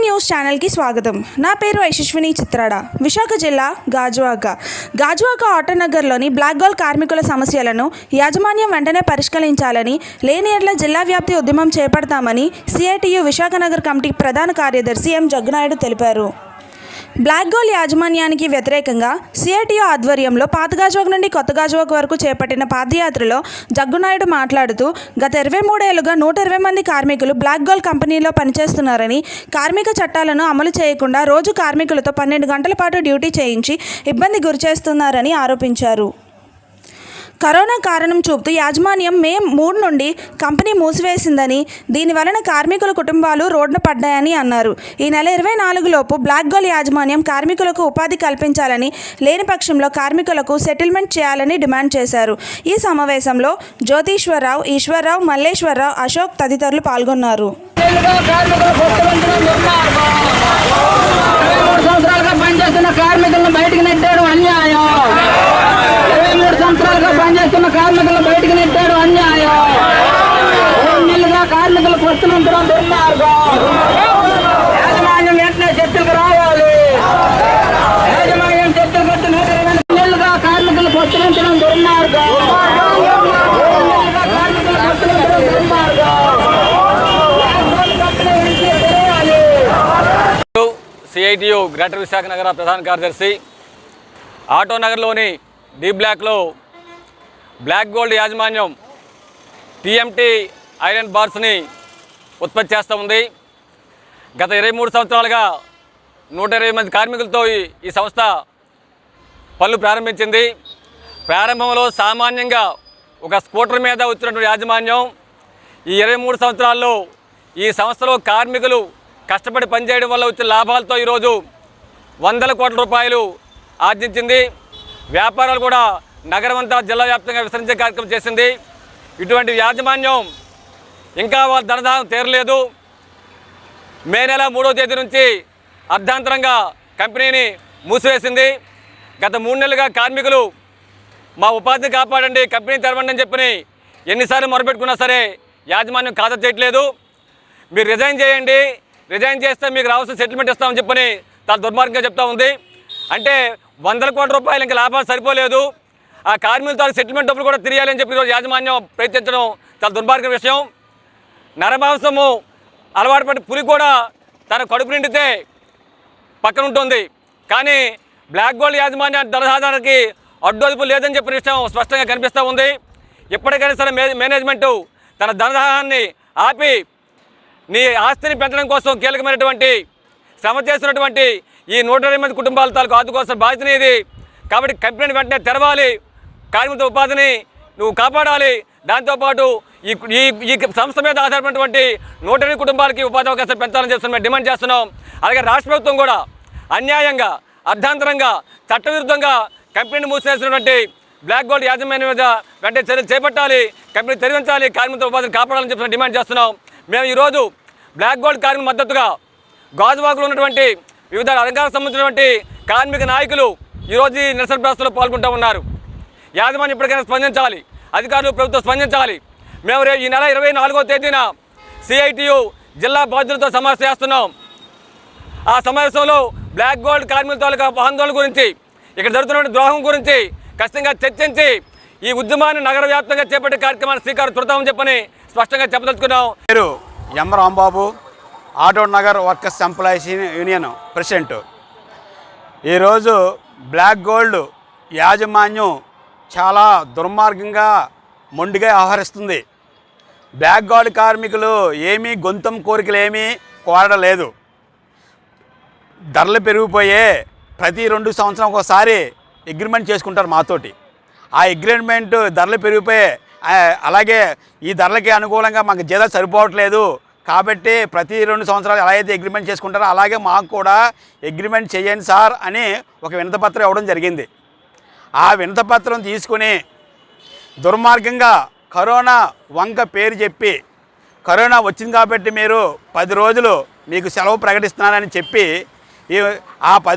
News ఛానల్కి స్వాగతం. నా పేరు యశస్విని చిత్రాడ. విశాఖ జిల్లా గాజువాక. గాజువాక ఆటోనగర్లోని బ్లాక్ గోల్ కార్మికుల సమస్యలను యాజమాన్యం వెంటనే పరిష్కరించాలని లేని ఎడ్ల జిల్లా వ్యాప్తి ఉద్యమం చేపడతామని సిఐటియు విశాఖ నగర్ కమిటీ ప్రధాన కార్యదర్శి ఎం జగ్గునాయుడు తెలిపారు. బ్లాక్ గోల్ యాజమాన్యానికి వ్యతిరేకంగా సిఐటియు ఆధ్వర్యంలో పాత గాజువాక నుండి కొత్త గాజువాక వరకు చేపట్టిన పాదయాత్రలో జగ్గునాయుడు మాట్లాడుతూ గత ఇరవై మూడేళ్ళుగా నూట ఇరవై మంది కార్మికులు బ్లాక్ గోల్ కంపెనీలో పనిచేస్తున్నారని కార్మిక చట్టాలను అమలు చేయకుండా రోజు కార్మికులతో పన్నెండు గంటల పాటు డ్యూటీ చేయించి ఇబ్బంది గురిచేస్తున్నారని ఆరోపించారు. కరోనా కారణం చూపుతూ యాజమాన్యం మే మూడు నుండి కంపెనీ మూసివేసిందని దీని వలన కార్మికుల కుటుంబాలు రోడ్డున పడ్డాయని అన్నారు. ఈ నెల ఇరవై నాలుగులోపు బ్లాక్ గోల్ యాజమాన్యం కార్మికులకు ఉపాధి కల్పించాలని లేని పక్షంలో కార్మికులకు సెటిల్మెంట్ చేయాలని డిమాండ్ చేశారు. ఈ సమావేశంలో జ్యోతీశ్వరరావు ఈశ్వరరావు మల్లేశ్వరరావు అశోక్ తదితరులు పాల్గొన్నారు. కార్మికులను కార్మికుల నెట్టారు దుర్మార్గం. ఇరవై మూడు సంవత్సరాలుగా పనిచేస్తున్న కార్మికులను బయటికి నెట్టాడు అన్యాయం ఇరవై మూడు సంవత్సరాలుగా పనిచేస్తున్న కార్మికులను బయటికి నెట్టాడు. అన్యాయం. మూడు నెలలుగా కార్మికులు కొట్టవంచడం దుర్మార్గం. యాజమాన్యం వెంటనే చర్చలకు రావాలి. యాజమాన్యం చర్చలు కొట్టి నెలలుగా కార్మికులు కొట్టవంచడం దుర్మార్గం. మూడు నెలలుగా కార్మికులు కొట్టవంచడం దుర్మార్గం. సిఐటియు గ్రేటర్ విశాఖ నగర ప్రధాన కార్యదర్శి ఆటో నగర్లోని డి బ్లాక్లో బ్లాక్ గోల్డ్ యాజమాన్యం టీఎంటీ ఐరన్ బార్స్ని ఉత్పత్తి చేస్తూ ఉంది. గత ఇరవై మూడు సంవత్సరాలుగా నూట ఇరవై మంది కార్మికులతో ఈ- సంస్థ పనులు ప్రారంభించింది. ప్రారంభంలో సామాన్యంగా ఒక స్కూటర్ మీద వచ్చినటువంటి యాజమాన్యం ఈ ఇరవై మూడు సంవత్సరాల్లో ఈ సంస్థలో కార్మికులు కష్టపడి పనిచేయడం వల్ల వచ్చిన లాభాలతో ఈరోజు వందల కోట్ల రూపాయలు ఆర్జించింది. వ్యాపారాలు కూడా నగరమంతా జిల్లా వ్యాప్తంగా విస్తరించే కార్యక్రమం చేసింది. ఇటువంటి యాజమాన్యం ఇంకా వాళ్ళ ధనదాహం తీరలేదు. మే నెల మూడో తేదీ నుంచి అర్ధాంతరంగా కంపెనీని మూసివేసింది. గత మూడు నెలలుగా కార్మికులు మా ఉపాధిని కాపాడండి కంపెనీ తెరవండి అని చెప్పని ఎన్నిసార్లు మొరపెట్టుకున్నా సరే యాజమాన్యం ఖాతా చేయట్లేదు. మీరు రిజైన్ చేయండి. రిజైన్ చేస్తే మీకు రావాల్సిన సెటిల్మెంట్ ఇస్తామని చెప్పని చాలా దుర్మార్గంగా చెప్తా ఉంది. అంటే వందల కోట్ల రూపాయలు ఇంకా లాభాలు సరిపోలేదు. ఆ కార్మికులతో సెటిల్మెంట్ డబ్బులు కూడా తిరియాలని చెప్పి ఈరోజు యాజమాన్యం ప్రయత్నించడం చాలా దుర్మార్గ విషయం. నరమాంసము అలవాటు పడి పులి కూడా తన కడుపు నిండితే పక్కన ఉంటుంది. కానీ బ్లాక్ గోల్డ్ యాజమాన్య ధనసాధారణకి అడ్డొదుపు లేదని చెప్పిన విషయం స్పష్టంగా కనిపిస్తూ ఉంది. ఇప్పటికైనా సరే మేనేజ్మెంటు తన ధనదాహాన్ని ఆపి నీ ఆస్తిని పెంచడం కోసం కీలకమైనటువంటి శ్రమ చేస్తున్నటువంటి ఈ నూట ఇరవై మంది కుటుంబాల తాలూకు ఆదుకోవాల్సిన బాధ్యత ఇది కాబట్టి కంపెనీని వెంటనే తెరవాలి. కార్మిక ఉపాధిని నువ్వు కాపాడాలి. దాంతోపాటు ఈ ఈ ఈ సంస్థ మీద ఆధారపడినటువంటి నూట కుటుంబాలకి ఉపాధి అవకాశాలు పెంచాలని చేస్తున్నాం మేము డిమాండ్ చేస్తున్నాం. అలాగే రాష్ట్ర ప్రభుత్వం కూడా అన్యాయంగా అర్ధాంతరంగా చట్టవిరుద్ధంగా కంపెనీని మూసివేసినటువంటి బ్లాక్ గోల్డ్ యాజమాన్యం మీద వెంటనే చర్యలు చేపట్టాలి. కంపెనీ తెరివించాలి. కార్మిక ఉపాధిని కాపాడాలని చెప్పి డిమాండ్ చేస్తున్నాం. మేము ఈరోజు బ్లాక్ గోల్డ్ కార్మిక మద్దతుగా గాజువాకులు ఉన్నటువంటి వివిధ రంగాలకు సంబంధించినటువంటి కార్మిక నాయకులు ఈరోజు ఈ నిరసన ప్రదర్శనలో పాల్గొంటూ ఉన్నారు. యాజమాన్యం ఇప్పటికైనా స్పందించాలి. అధికారులు ప్రభుత్వం స్పందించాలి. మేము రేపు ఈ నెల ఇరవై నాలుగో తేదీన సిఐటియు జిల్లా బాధ్యులతో సమావేశం చేస్తున్నాం. ఆ సమావేశంలో బ్లాక్ గోల్డ్ కార్మికుల తాలూకా ఆందోళన గురించి ఇక్కడ జరుగుతున్న ద్రోహం గురించి ఖచ్చితంగా చర్చించి ఈ ఉద్యమాన్ని నగర వ్యాప్తంగా చేపట్టే కార్యక్రమాన్ని శ్రీకారం చుడతామని చెప్పని స్పష్టంగా చెప్పదలుచుకున్నాం. పేరు M Rambabu Autonagar workers employees union president. ఈరోజు బ్లాక్ గోల్డ్ యాజమాన్యం చాలా దుర్మార్గంగా మొండిగా వ్యవహరిస్తుంది. బ్యాక్ గార్డ్ కార్మికులు ఏమీ గొంతం కోరికలు ఏమీ కోరడలేదు ధరలు పెరిగిపోయే ప్రతి రెండు సంవత్సరం ఒకసారి అగ్రిమెంట్ చేసుకుంటారు మాతోటి. ఆ అగ్రిమెంట్ ధరలు పెరిగిపోయే అలాగే ఈ ధరలకి అనుకూలంగా మాకు జీతాలు సరిపోవట్లేదు కాబట్టి ప్రతి రెండు సంవత్సరాలు ఎలా అయితే అగ్రిమెంట్ చేసుకుంటారో అలాగే మాకు కూడా అగ్రిమెంట్ చేయండి సార్ అని ఒక వినతపత్రం ఇవ్వడం జరిగింది. ఆ వినతపత్రం తీసుకుని దుర్మార్గంగా కరోనా వంక పేరు చెప్పి కరోనా వచ్చింది కాబట్టి మీరు పది రోజులు మీకు సెలవు ప్రకటిస్తున్నానని చెప్పి ఆ పది